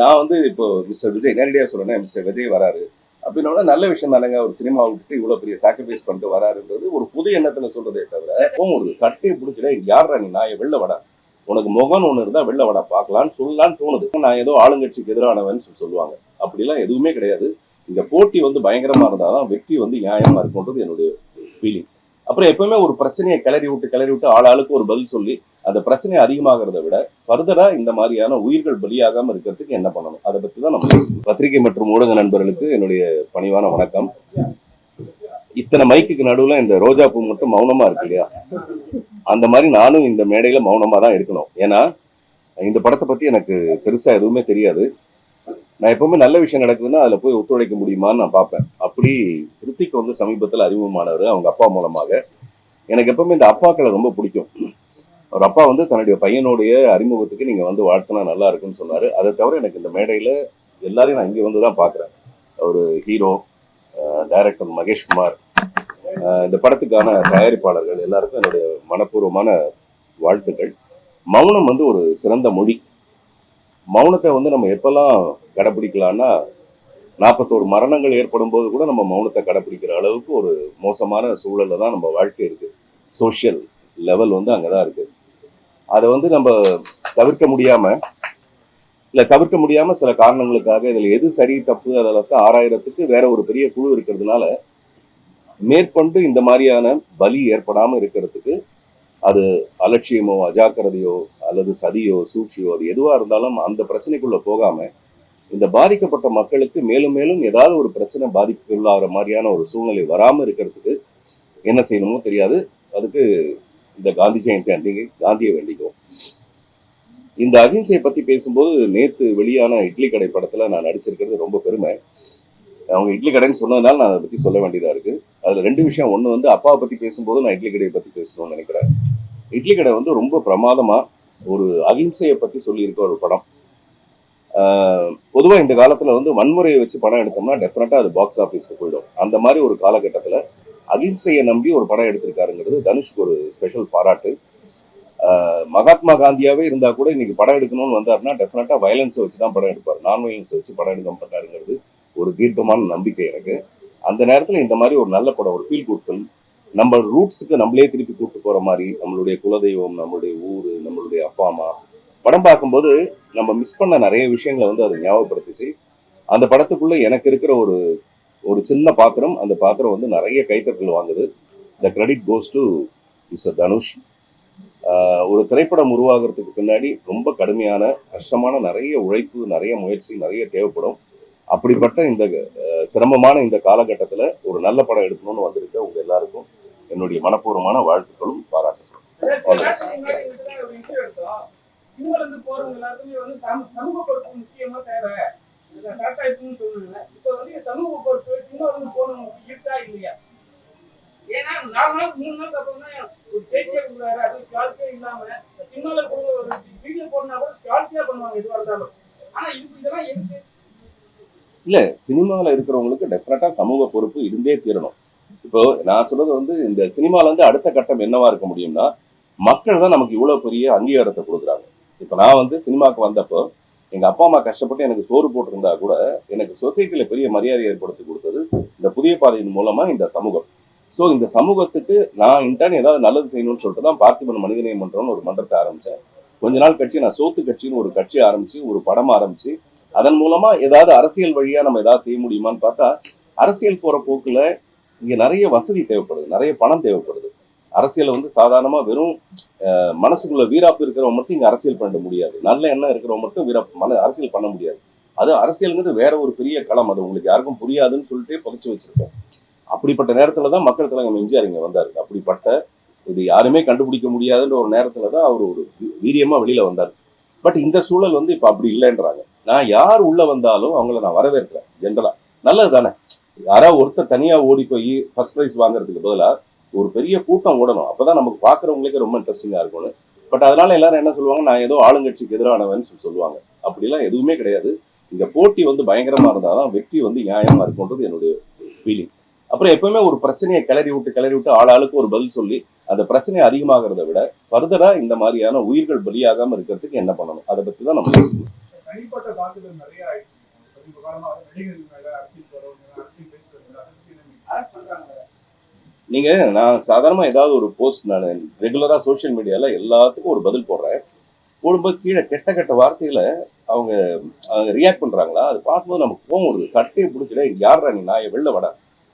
நான் வந்து இப்போ மிஸ்டர் விஜய் நேரடியாக சொல்றேன் மிஸ்டர் விஜய் வராரு. அப்படின்னா நல்ல விஷயம் தானேங்க ஒரு சினிமா விட்டுட்டு இவ்வளோ பெரிய சாக்ரிஃபைஸ் பண்ணிட்டு வராருன்றது ஒரு புது எண்ணத்தில் சொல்றதே தவிர ஒரு சட்டையை பிடிச்சிட யாரா நீ? நான் வெளில வடா. உனக்கு முகம் ஒன்று இருந்தால் வெளில வடா பார்க்கலான்னு சொல்லலான்னு தோணுது. நான் ஏதோ ஆளுங்கட்சிக்கு எதிரானவன் சொல்லி சொல்லுவாங்க. அப்படிலாம் எதுவுமே கிடையாது. இந்த போட்டி வந்து பயங்கரமாக இருந்தால் தான் வெற்றி வந்து நியாயமாக இருக்கும்ன்றது என்னுடைய ஃபீலிங் அப்புறம் எப்பவுமே ஒரு பிரச்சனையை கிளறி விட்டு கிளறி விட்டு ஆள் ஆளுக்கு ஒரு பதில் சொல்லி அந்த பிரச்சனை அதிகமாகிறத விட ஃபர்தரா இந்த மாதிரியான உயிர்கள் பலியாகாம இருக்கிறதுக்கு என்ன பண்ணணும்? அதை பத்தி தான் நம்ம பத்திரிகை மற்றும் ஊடக நண்பர்களுக்கு என்னுடைய பணிவான வணக்கம். இத்தனை மைக்குக்கு நடுவுல இந்த ரோஜா பூ மட்டும் மௌனமா இருக்கு இல்லையா? அந்த மாதிரி நானும் இந்த மேடையில மௌனமா தான் இருக்கணும். ஏன்னா இந்த படத்தை பத்தி எனக்கு பெருசா எதுவுமே தெரியாது. நான் எப்பவுமே நல்ல விஷயம் நடக்குதுன்னா அதுல போய் ஒத்துழைக்க முடியுமான்னு நான் பார்ப்பேன். அப்படி கிருத்திக் வந்து சமீபத்தில் அறிமுகமானவர். அவங்க அப்பா மூலமாக. எனக்கு எப்பவுமே இந்த அப்பாக்களை ரொம்ப பிடிக்கும். அவர் அப்பா வந்து தன்னுடைய பையனுடைய அறிமுகத்துக்கு நீங்கள் வந்து வாழ்த்தினா நல்லா இருக்குன்னு சொன்னார். அதை தவிர எனக்கு இந்த மேடையில் எல்லாரையும் நான் இங்கே வந்து தான் பார்க்குறேன். ஒரு ஹீரோ டைரக்டர் மகேஷ்குமார் இந்த படத்துக்கான தயாரிப்பாளர்கள் எல்லாருக்கும் என்னுடைய மனப்பூர்வமான வாழ்த்துக்கள். மௌனம் வந்து ஒரு சிறந்த மொழி. மௌனத்தை வந்து நம்ம எப்பெல்லாம் கடைப்பிடிக்கலாம்னா நாற்பத்தோரு மரணங்கள் ஏற்படும் போது கூட நம்ம மௌனத்தை கடைப்பிடிக்கிற அளவுக்கு ஒரு மோசமான சூழலில் தான் நம்ம வாழ்க்கை இருக்குது சோஷியல் லெவல் வந்து அங்கே தான் இருக்குது அதை வந்து நம்ம தவிர்க்க முடியாம இல்லை தவிர்க்க முடியாம சில காரணங்களுக்காக இதில் எது சரி தப்பு அதெல்லாம் ஆறாயிரத்துக்கு வேற ஒரு பெரிய குழு இருக்கிறதுனால மேற்கொண்டு இந்த மாதிரியான பலி ஏற்படாம இருக்கிறதுக்கு அது அலட்சியமோ அஜாக்கிரதையோ அல்லது சதியோ சூழ்ச்சியோ அது எதுவாக இருந்தாலும் அந்த பிரச்சனைக்குள்ள போகாம இந்த பாதிக்கப்பட்ட மக்களுக்கு மேலும் மேலும் ஏதாவது ஒரு பிரச்சனை பாதிப்புக்குள்ளாகிற மாதிரியான ஒரு சூழ்நிலை வராமல் இருக்கிறதுக்கு என்ன செய்யணுமோ தெரியாது. அதுக்கு இந்த காந்தி ஜெயந்தி அன்றைக்கு காந்தியை வேண்டிக்கும் இந்த அகிம்சையை பத்தி பேசும்போது நேத்து வெளியான இட்லி கடை படத்துல நான் நடிச்சிருக்கிறது ரொம்ப பெருமை. அவங்க இட்லி கடைன்னு சொன்னதுனால நான் அதை பத்தி சொல்ல வேண்டியதா இருக்கு. அதுல ரெண்டு விஷயம். ஒண்ணு வந்து அப்பாவை பத்தி பேசும்போது நான் இட்லி கடையை பத்தி பேசணும்னு நினைக்கிறேன். இட்லி கடை வந்து ரொம்ப பிரமாதமா ஒரு அகிம்சையை பத்தி சொல்லியிருக்க ஒரு படம். ஆஹ் பொதுவா இந்த காலத்துல வந்து வன்முறையை வச்சு படம் எடுத்தோம்னா டெஃபினட்டாக அது பாக்ஸ் ஆஃபீஸ்க்கு போயிடும். அந்த மாதிரி ஒரு காலகட்டத்துல அகிம்சையை நம்பி ஒரு படம் எடுத்திருக்காருங்கிறது தனுஷ்க்கு ஒரு ஸ்பெஷல் பாராட்டு. மகாத்மா காந்தியாவே இருந்தா கூட இன்னைக்கு படம் எடுக்கணும்னு வந்தாருன்னா டெஃபினட்டா வயலன்ஸை வச்சு தான் படம் எடுப்பார். நான் வயலன்ஸை வச்சு படம் எடுக்க மாட்டாருங்கிறது ஒரு தீர்க்கமான நம்பிக்கை எனக்கு. அந்த நேரத்தில் இந்த மாதிரி ஒரு நல்ல படம் ஒரு ஃபீல் குட் ஃபில்ம் நம்ம ரூட்ஸுக்கு நம்மளே திருப்பி கூப்பிட்டு போற மாதிரி நம்மளுடைய குலதெய்வம் நம்மளுடைய ஊர் நம்மளுடைய அப்பா அம்மா படம் பார்க்கும்போது நம்ம மிஸ் பண்ண நிறைய விஷயங்களை வந்து அது ஞாபகப்படுத்துச்சு. அந்த படத்துக்குள்ள எனக்கு இருக்கிற ஒரு ஒரு சின்ன பாத்திரம் அந்த பாத்திரம் வந்து நிறைய கைத்தட்டல் வாங்குது. The credit goes to mister Dhanush ஒரு திரைப்படம் உருவாகிறதுக்கு பின்னாடி ரொம்ப கடுமையான கஷ்டமான நிறைய உழைப்பு நிறைய முயற்சி நிறைய தேவைப்படும். அப்படிப்பட்ட இந்த சிரமமான இந்த காலகட்டத்தில் ஒரு நல்ல படம் எடுக்கணும்னு வந்திருக்க உங்கள் எல்லாருக்கும் என்னுடைய மனப்பூர்வமான வாழ்த்துக்களும் பாராட்டுகளும். All the இருக்குன்னு சொல்லுங்க வந்து சமூக பொறுப்பு இருக்கா இல்லையா? ஏன்னா நாலு நாள் மூணு நாளுக்கு அப்புறம் தான் ஒரு கொடுக்குறாரு அது ஒரு வீடியோ போடனா கூட பண்ணுவாங்க இருந்தாலும். இதெல்லாம் எதுக்கு? இல்ல சினிமால இருக்கிறவங்களுக்கு டெஃபினட்டா சமூக பொறுப்பு இருந்தே தீரணும். இப்போ நான் சொல்றது வந்து இந்த சினிமால வந்து அடுத்த கட்டம் என்னவா இருக்க முடியும்னா மக்கள் தான் நமக்கு இவ்வளவு பெரிய அங்கீகாரத்தை கொடுக்குறாங்க. இப்போ நான் வந்து சினிமாக்கு வந்தப்போ எங்கள் அப்பா அம்மா கஷ்டப்பட்டு எனக்கு சோறு போட்டிருந்தா கூட எனக்கு சொசைட்டியில் பெரிய மரியாதை ஏற்படுத்தி கொடுத்தது இந்த புதிய பாதையின் மூலமாக இந்த சமூகம். ஸோ இந்த சமூகத்துக்கு நான் இன்டர்ன் ஏதாவது நல்லது செய்யணும்னு சொல்லிட்டு தான் பார்த்திபன் மனிதநேயம் மன்றம்னு ஒரு மன்றத்தை ஆரம்பித்தேன் கொஞ்ச நாள் கட்சி நான் சோத்து கட்சின்னு ஒரு கட்சி ஆரம்பித்து ஒரு படம் ஆரம்பித்து அதன் மூலமாக ஏதாவது அரசியல் வழியாக நம்ம ஏதாவது செய்ய முடியுமான்னு பார்த்தா அரசியல் போகிற போக்கில் இங்கே நிறைய வசதி தேவைப்படுது நிறைய பணம் தேவைப்படுது. அரசியலை வந்து சாதாரணமாக வெறும் மனசுக்குள்ள வீராப்பு இருக்கிறவங்க மட்டும் இங்கே அரசியல் பண்ண முடியாது. நல்ல எண்ணம் இருக்கிறவங்க மட்டும் வீராப்பு மன அரசியல் பண்ண முடியாது. அது அரசியலுங்கிறது வேற ஒரு பெரிய களம். அது உங்களுக்கு யாருக்கும் புரியாதுன்னு சொல்லிட்டு புதைச்சி வச்சிருக்கோம். அப்படிப்பட்ட நேரத்தில் தான் மக்கள் தலைவர் எம்ஜிஆர் இங்கே வந்தார். அப்படிப்பட்ட இது யாருமே கண்டுபிடிக்க முடியாதுன்ற ஒரு நேரத்தில் தான் அவர் ஒரு வீரியமாக வெளியில் வந்தார். பட் இந்த சூழல் வந்து இப்போ அப்படி இல்லைன்றாங்க. நான் யார் உள்ளே வந்தாலும் அவங்கள நான் வரவேற்கிறேன். ஜென்ரலாக நல்லது தானே யாராவது ஒருத்தர் தனியாக ஓடி போய் ஃபர்ஸ்ட் ப்ரைஸ் வாங்குறதுக்கு பதிலாக ஒரு பெரிய கூட்டம் ஓடணும். அப்பதான் நமக்கு பாக்குறவங்களுக்கு ரொம்ப இன்ட்ரெஸ்டிங்கா இருக்கும்னு. பட் அதனால எல்லாரும் என்ன சொல்லுவாங்க? நான் ஏதோ ஆளுங்கட்சிக்கு எதிரானவன் சொல்லி சொல்லுவாங்க. அப்படிலாம் எதுவுமே கிடையாது. இந்த போட்டி வந்து பயங்கரமா இருந்தாதான் வெற்றி வந்து நியாயமா இருக்கும்ன்றது என்னுடைய ஃபீலிங் அப்புறம் எப்பவுமே ஒரு பிரச்சனையை கிளறி விட்டு கிளறி விட்டு ஆள் ஆளுக்கு ஒரு பதில் சொல்லி அந்த பிரச்சனை அதிகமாகிறத விட ஃபர்தரா இந்த மாதிரியான உயிர்கள் பலியாகாம இருக்கிறதுக்கு என்ன பண்ணணும்? அதை பத்தி தான் நம்ம யோசிக்கணும். தாக்குதல் நிறைய நீங்கள் நீங்க நான் சாதாரணமா ஏதாவது ஒரு போஸ்ட் நான் ரெகுலரா சோஷியல் மீடியால எல்லாத்துக்கும் ஒரு பதில் போடுறேன். போடும்போது கீழே கெட்ட கெட்ட வார்த்தையில அவங்க ரியாக்ட் பண்றாங்களா? அது பார்க்கும்போது நமக்கு கோவம் வருது. சட்டையை பிடிச்சிட யார்ரா நீ? நான் வெளில வட?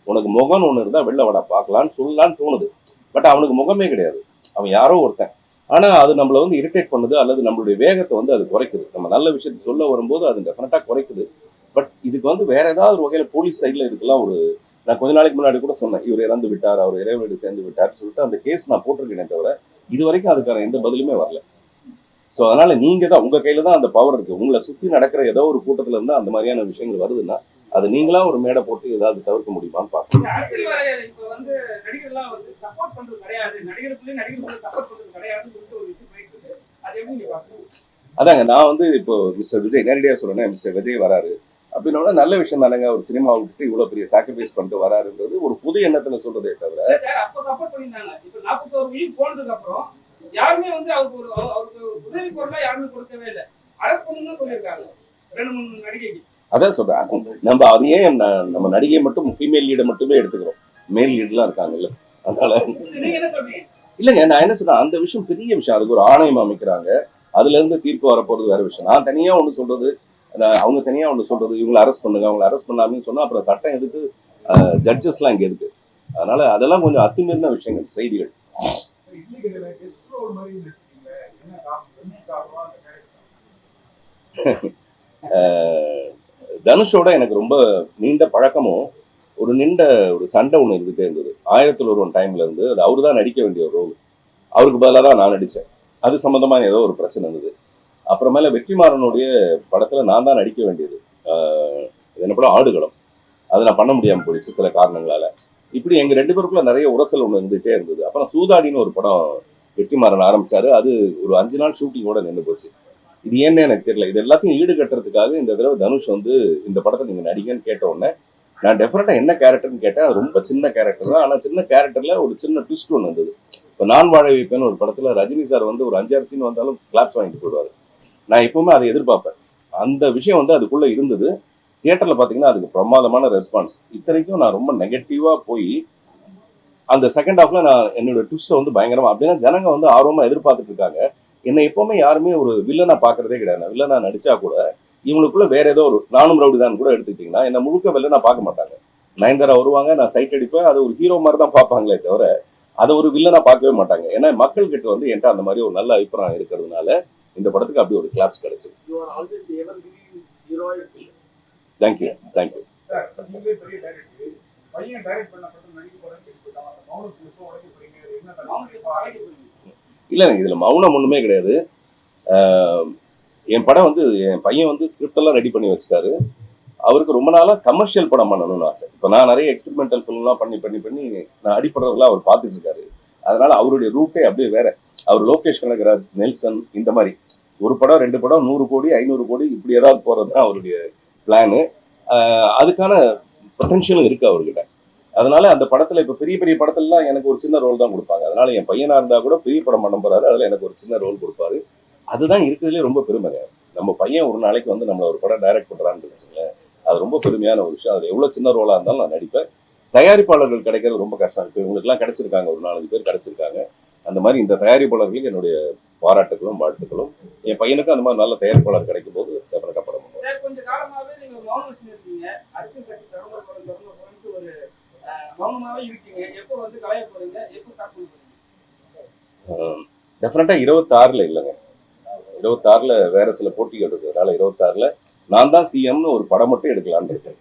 உனக்கு முகம்னு ஒன்று இருந்தால் வெளில வட பார்க்கலான்னு சொல்லலான்னு தோணுது. பட் அவனுக்கு முகமே கிடையாது. அவன் யாரோ ஒருத்தன். ஆனா அது நம்மளை வந்து இரிட்டேட் பண்ணுது அல்லது நம்மளுடைய வேகத்தை வந்து அது குறைக்குது. நம்ம நல்ல விஷயத்தை சொல்ல வரும்போது அது டெஃபினட்டா குறைக்குது. பட் இதுக்கு வந்து வேற ஏதாவது ஒரு வகையில போலீஸ் சைட்ல இதுக்கெல்லாம் ஒரு நான் கொஞ்ச நாளைக்கு முன்னாடி கூட சொன்னேன் இவர் இறந்து விட்டார் அவர் இறைவனோடு சேர்ந்து விட்டார் சொல்லிட்டு அந்த கேஸ் நான் போட்டிருக்கேனே தவிர இது வரைக்கும் அதுக்கான எந்த பதிலுமே வரல. ஸோ அதனால நீங்க தான் உங்க கையில தான் அந்த பவர் இருக்கு. உங்களை சுத்தி நடக்கிற ஏதோ ஒரு கூட்டத்துல இருந்தா அந்த மாதிரியான விஷயங்கள் வருதுன்னா அது நீங்களா ஒரு மேடை போட்டு ஏதாவது தவிர்க்க முடியுமான்னு பார்க்கணும்? அதாங்க நான் வந்து இப்போ மிஸ்டர் விஜய் நேரடியாக சொல்றேன் மிஸ்டர் விஜய் வராரு. அப்படின்னா நல்ல விஷயம் தானேங்க. ஒரு சினிமா விட்டுட்டு இவ்வளவு பெரிய சாக்ரிஃபைஸ் பண்ணிட்டு வராருன்றது ஒரு புது எண்ணத்துல சொல்றதே தவிர. சார் அப்ப சப்போர்ட் பண்ணியிருந்தாங்க இப்ப நாற்பத்தோரு உயிர் போனதுக்கு அப்புறம் யாருமே வந்து அவருக்கு ஒரு அவ- அவருக்கு ஒரு உதவி குரலா யாருமே கொடுக்கவே இல்லை. அரெஸ்ட் பண்ணுன்னு சொல்லியிருக்காங்க. ரெண்டு மூணு நடிகைக்கு. அதான் சொல்றேன். நம்ம அதையே ந- நம்ம நடிகை மட்டும் ஃபீமேல் லீடை மட்டுமே எடுத்துக்கிறோம்? மேல் லீடெலாம் இருக்காங்கல்ல. அதனால இல்லைங்க நான் என்ன சொல்றேன்? அந்த விஷயம் பெரிய விஷயம். அதுக்கு ஒரு ஆணையம் அமைக்கிறாங்க. அதுல இருந்து தீர்ப்பு வரப்போறது வேற விஷயம். நான் தனியா ஒன்று சொல்றது அவங்க தனியா ஒன்று சொல்றது இவங்களை அரெஸ்ட் பண்ணுங்க அவங்களை அரெஸ்ட் பண்ணாமன்னு சொன்னா அப்புறம் சட்டம் எதுக்கு ஜட்ஜஸ்லாம் இங்க இருக்கு. அதனால அதெல்லாம் கொஞ்சம் அத்துமீறின விஷயங்கள் செய்திகள். தனுஷோட எனக்கு ரொம்ப நீண்ட பழக்கமும் ஒரு நீண்ட ஒரு சண்டை ஒன்று இருந்துகிட்டே இருந்தது. ஆயிரத்தில் ஒரு டைம்ல இருந்து அது அவரு தான் நடிக்க வேண்டிய ஒரு ரோல் அவருக்கு பதிலாக தான் நான் நடித்தேன் அது சம்மந்தமான ஏதோ ஒரு பிரச்சனை இருந்தது. அப்புறமேல வெற்றிமாறனுடைய படத்தில் நான் தான் நடிக்க வேண்டியது. என்ன படம்? ஆடுகளம். அதை நான் பண்ண முடியாமல் போயிடுச்சு சில காரணங்களால். இப்படி எங்கள் ரெண்டு பேருக்குள்ள நிறைய உரசல் ஒன்று இருந்துகிட்டே இருந்தது. அப்புறம் சூதாடின்னு ஒரு படம் வெற்றிமாறன் ஆரம்பிச்சாரு. அது ஒரு அஞ்சு நாள் ஷூட்டிங்கோட நின்று போச்சு. இது ஏன்னு எனக்கு தெரியல. இது எல்லாத்தையும் ஈடுகட்டுறதுக்காக இந்த தடவை தனுஷ் வந்து இந்த படத்தை நீங்கள் நடிகன்னு கேட்ட உடனே நான் டெஃபினட்டா என்ன கேரக்டர்னு கேட்டேன். அது ரொம்ப சின்ன கேரக்டர் தான். ஆனால் சின்ன கேரக்டரில் ஒரு சின்ன ட்விஸ்ட் ஒன்று இருந்தது இப்போ நான் வாழ வைப்பேன்னு ஒரு படத்தில் ரஜினி சார் வந்து ஒரு அஞ்சாறு சீன் வந்தாலும் கிளாப்ஸ் வாங்கிட்டு போடுவார் நான் எப்பவுமே அதை எதிர்பார்ப்பேன். அந்த விஷயம் வந்து அதுக்குள்ளே இருந்தது. தியேட்டரில் பார்த்தீங்கன்னா அதுக்கு பிரமாதமான ரெஸ்பான்ஸ் இத்தனைக்கும் நான் ரொம்ப நெகட்டிவாக போய் அந்த செகண்ட் ஹாஃப்ல நான் என்னோட ட்விஸ்ட்டை வந்து பயங்கரமா அப்படின்னா ஜனங்க வந்து ஆர்வமாக எதிர்பார்த்துட்டு இருக்காங்க. என்னை எப்பவுமே யாருமே ஒரு வில்லனா பார்க்குறதே கிடையாது. வில்லனா நடிச்சா கூட இவங்களுக்குள்ள வேற ஏதோ ஒரு நானும் ரவுடி தான் கூட எடுத்துக்கிட்டீங்கன்னா என்ன முழுக்க வில்லனா பார்க்க மாட்டாங்க. நயன்தாரா வருவாங்க நான் சைட் அடிப்பேன் அது ஒரு ஹீரோ மாதிரி தான் பார்ப்பாங்களே தவிர அதை ஒரு வில்லனா பார்க்கவே மாட்டாங்க. ஏன்னா மக்கள்கிட்ட வந்து என்கிட்ட அந்த மாதிரி ஒரு நல்ல அபிப்பிராயம் இருக்கிறதுனால இந்த படத்துக்கு அப்படி ஒரு கிளாப்ஸ் கிடைச்சது. தேங்க்யூ தேங்க்யூ சார் நீங்களே பெரிய டைரக்டர் பையன் டைரக்ட் பண்ண படம் நடிக்க போறேன்னு கேள்விப்பட்டோம் அந்த மௌனத்துக்கு எப்போ உடைக்க போறீங்க அது என்ன தருணம்? அவங்களுக்கு அழைக்க போறீங்க இல்லை இதுல மௌனம் ஒண்ணுமே கிடையாது. என் படம் வந்து என் பையன் வந்து ஸ்கிரிப்ட் எல்லாம் ரெடி பண்ணி வச்சுட்டாரு. அவருக்கு ரொம்ப நாளா கமர்ஷியல் படம் பண்ணணும்னு ஆசை. இப்போ நான் நிறைய எக்ஸ்பெரிமெண்டல் ஃபிலிம்லாம் பண்ணி பண்ணி பண்ணி நான் அடிப்படுறதெல்லாம் அவர் பார்த்துட்டு இருக்காரு. அதனால அவருடைய ரூட்டே அப்படியே வேற. அவர் லோகேஷ் கனகராஜ் நெல்சன் இந்த மாதிரி. ஒரு படம் ரெண்டு படம் நூறு கோடி ஐநூறு கோடி இப்படி ஏதாவது போறது தான் அவருடைய பிளானு அதுக்கான பொட்டன்ஷியலும் இருக்கு அவர்கிட்ட. அதனால அந்த படத்துல இப்ப பெரிய பெரிய படத்துலலாம் எனக்கு ஒரு சின்ன ரோல் தான் கொடுப்பாங்க. அதனால என் பையனா இருந்தா கூட பெரிய படம் பண்ண போறாரு. அதுல எனக்கு ஒரு சின்ன ரோல் கொடுப்பாரு. அதுதான் இருக்கிறதுலே ரொம்ப பெருமைங்க. நம்ம பையன் ஒரு நாளைக்கு வந்து நம்மள ஒரு படம் டைரக்ட் பண்றான்னு வச்சுங்களேன் அது ரொம்ப பெருமையான ஒரு விஷயம். அது எவ்வளவு சின்ன ரோலா இருந்தாலும் நான் நடிப்பேன். தயாரிப்பாளர்கள் கிடைக்கிறது ரொம்ப கஷ்டம். இப்போ இவங்களுக்குலாம் கிடைச்சிருக்காங்க. ஒரு நாலஞ்சு பேர் கிடைச்சிருக்காங்க. அந்த மாதிரி இந்த தயாரிப்பாளர்களுக்கு என்னுடைய பாராட்டுகளும் வாழ்த்துக்களும் என் பையனுக்கு அந்த மாதிரி நல்ல தயாரிப்பாளர் கிடைக்கும் போது டெஃபினட்டா படம் பண்ணுவேன். சார் கொஞ்ச காலமாவே நீங்க மௌனம் வச்சுருக்கீங்க அரசியல் கட்சி தொடங்க போறோம் தொடங்க போறோம்னு ஒரு அஹ், மௌனமாவே இருக்கீங்க. எப்போ வந்து கலைய போறீங்க? எப்போ ஸ்டார்ட் பண்ண போறீங்க? டெஃபினட்டா இருபத்தாறுல இல்லைங்க. இருபத்தாறுல வேற சில போட்டிகள் இருக்கு. அதனால இருபத்தாறுல நான் தான் சிஎம்னு ஒரு படம் மட்டும் எடுக்கலான்னு இருக்கேன்.